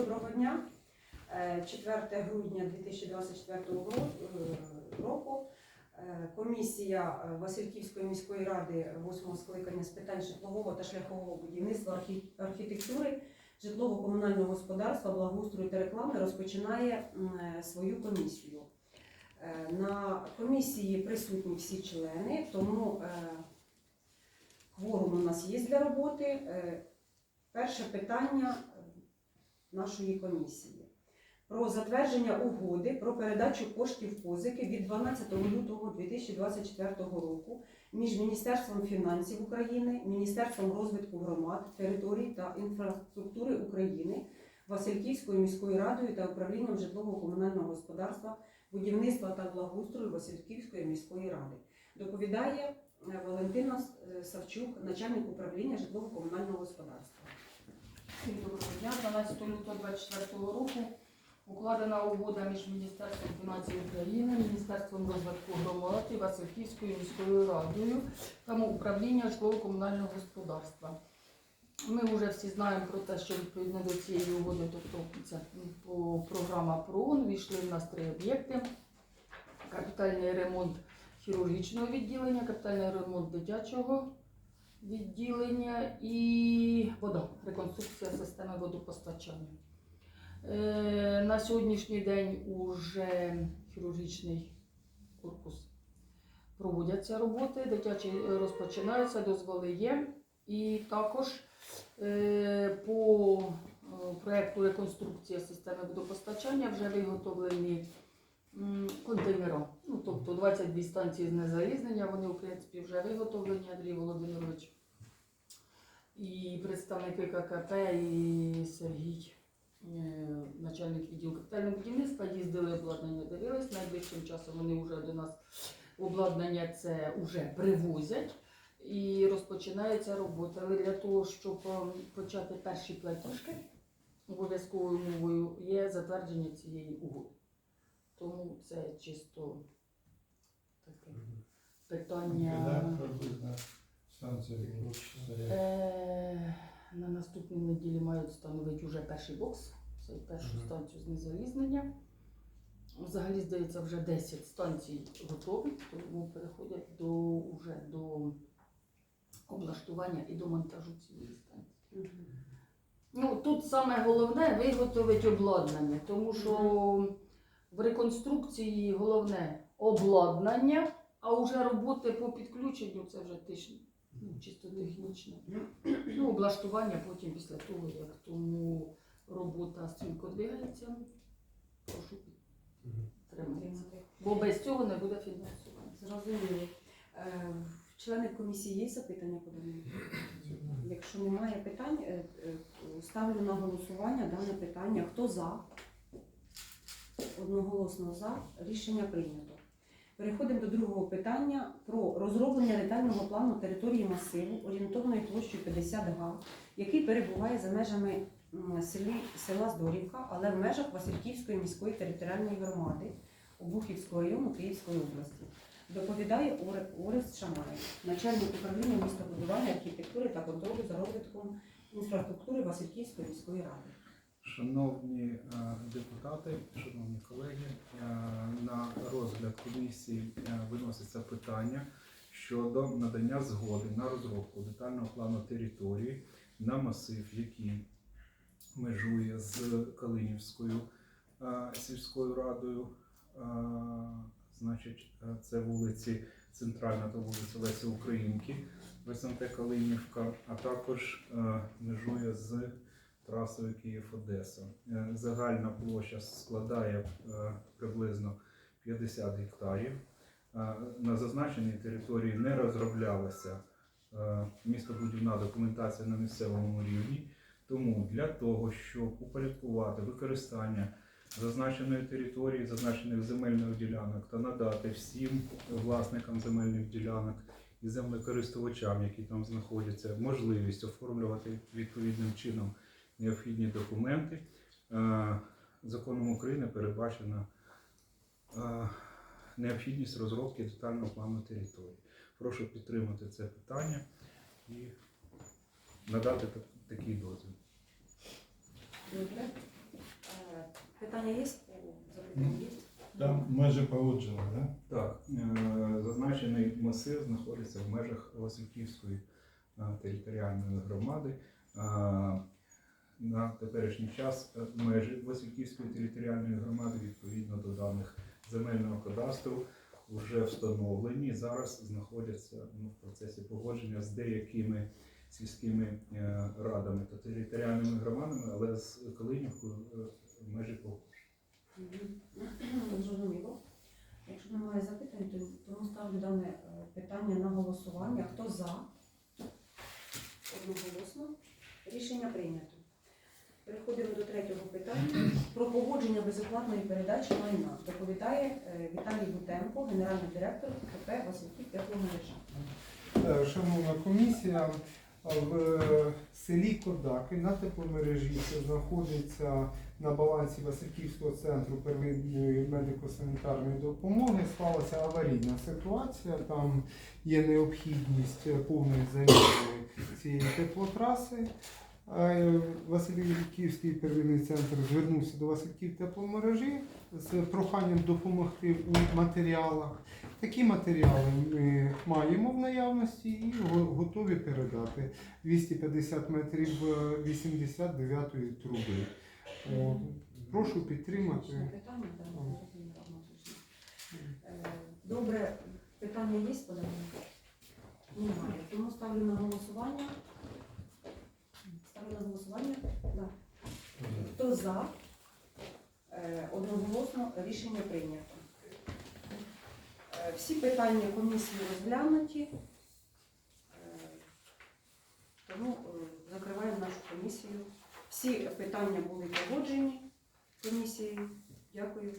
Доброго дня. Е, 4 грудня 2024 е, року е, комісія е, Васильківської міської ради 8 скликання з питань житлового та шляхового будівництва, архітектури, житлово-комунального господарства, благоустрою та реклами розпочинає е, свою комісію. Е, На комісії присутні всі члени, тому е, кворум у нас є для роботи. Е, Перше питання е, нашої комісії про затвердження угоди про передачу коштів позики від 12 лютого 2024 року між Міністерством фінансів України, Міністерством розвитку громад, територій та інфраструктури України, Васильківською міською радою та управлінням житлово-комунального господарства, будівництва та благоустрою Васильківської міської ради. Доповідає е, Валентина е, Савчук, начальник управління житлово-комунального господарства. Всім доброго дня. 12 лютого 2024 року укладена угода між Міністерством фінансів України, Міністерством розвитку громад і Васильківською міською радою та управління житлово-комунального господарства. Ми вже всі знаємо про те, що відповідно до цієї угоди, тобто це програма ПРООН, війшли в нас три об'єкти. Капітальний ремонт хірургічного відділення, капітальний ремонт дитячого відділення і вода, реконструкція системи водопостачання. Е, на сьогоднішній день уже хірургічний корпус проводяться роботи, дитячі розпочинаються, дозволи є. І також е, по е, проекту реконструкція системи водопостачання вже виготовлені м, контейнери. Ну, тобто 22 станції з незалізнення, вони в принципі вже виготовлені, Андрій Володимирович. І представники ККП, і Сергій, е, начальник відділу капітального будівництва, їздили обладнання, дивились. Найближчим часом вони вже до нас обладнання це вже привозять. І розпочинається робота. Але для того, щоб ем, почати перші платіжки, обов'язковою мовою є затвердження цієї угоди. Тому це чисто таке питання. Е, На наступній неділі мають встановити вже перший бокс, це першу станцію знезалізнення. Взагалі, здається, вже 10 станцій готові, тому переходять до, вже до облаштування і до монтажу цієї станції. Ну, тут саме головне виготовити обладнання, тому що в реконструкції головне обладнання, а вже роботи по підключенню це вже теж, ну, чисто технічне. Ну, облаштування потім після того, як тому робота стрімко двигається, прошу підтримати. Бо без цього не буде фінансування. Зрозуміло. Е, Члени комісії є запитання по даному? Якщо немає питань, е, е, ставлю на голосування дане питання. Хто за? Одноголосно за. Рішення прийнято. Переходимо до другого питання про розроблення детального плану території масиву орієнтовною площею 50 га, який перебуває за межами селі, села Здорівка, але в межах Васильківської міської територіальної громади Обухівського району Київської області. Доповідає Оре- Орест Шамай, начальник управління містобудування, архітектури та контролю за розвитком інфраструктури Васильківської міської ради. Шановні е, депутати, шановні колеги, е, на розгляд комісії е, виноситься питання щодо надання згоди на розробку детального плану території на масив, який межує з Калинівською сільською радою. Значить, це вулиці Центральна та вулиця Лесі Українки в СМТ Калинівка, а також межує з трасою Київ-Одеса. Е, Загальна площа складає е, приблизно 50 гектарів. Е, На зазначеній території не розроблялася містобудівна документація на місцевому рівні. Тому для того, щоб упорядкувати використання зазначеної території, зазначених земельних ділянок та надати всім власникам земельних ділянок і землекористувачам, які там знаходяться, можливість оформлювати відповідним чином необхідні документи. Е, Законом України передбачена е, необхідність розробки детального плану території. Прошу підтримати це питання і надати так- такий дозвіл. Добре. Питання є? Запитання є? Там межі погоджені, да? Так, е, зазначений масив знаходиться в межах Васильківської е, територіальної громади. На теперішній час е, межі Васильківської територіальної громади відповідно до даних земельного кадастру вже встановлені. Зараз знаходяться ну, в процесі погодження з деякими сільськими е, радами та територіальними громадами, але з Калинівкою е, межі погоджені. Зрозуміло. Якщо немає запитань, то тому ставлю дане питання на голосування. Хто за? Одноголосно. Рішення прийнято. Переходимо до третього питання про погодження безоплатної передачі майна. Доповідає е, Віталій Бутенко, генеральний директор КП Васильків тепломережа. Е, Шановна комісія, в е, селі Кодаки на тепломережі, що знаходиться на балансі Васильківського центру первинної медико-санітарної допомоги, склалася аварійна ситуація. Там є необхідність повної заміни цієї теплотраси. Е, Васильківський первинний центр звернувся до Васильків тепломережі з проханням допомогти у матеріалах. Такі матеріали ми маємо в наявності і готові передати 250 метрів е, 89-ї труби. О, Прошу підтримати. Е, Добре, питання є подання? Немає. Тому ставлю на голосування. На голосування. Да. Хто за? Е, Одноголосно рішення прийнято. Е, Всі питання комісії розглянуті. Е, Тому е, закриваємо нашу комісію. Всі питання були погоджені комісією. Дякую.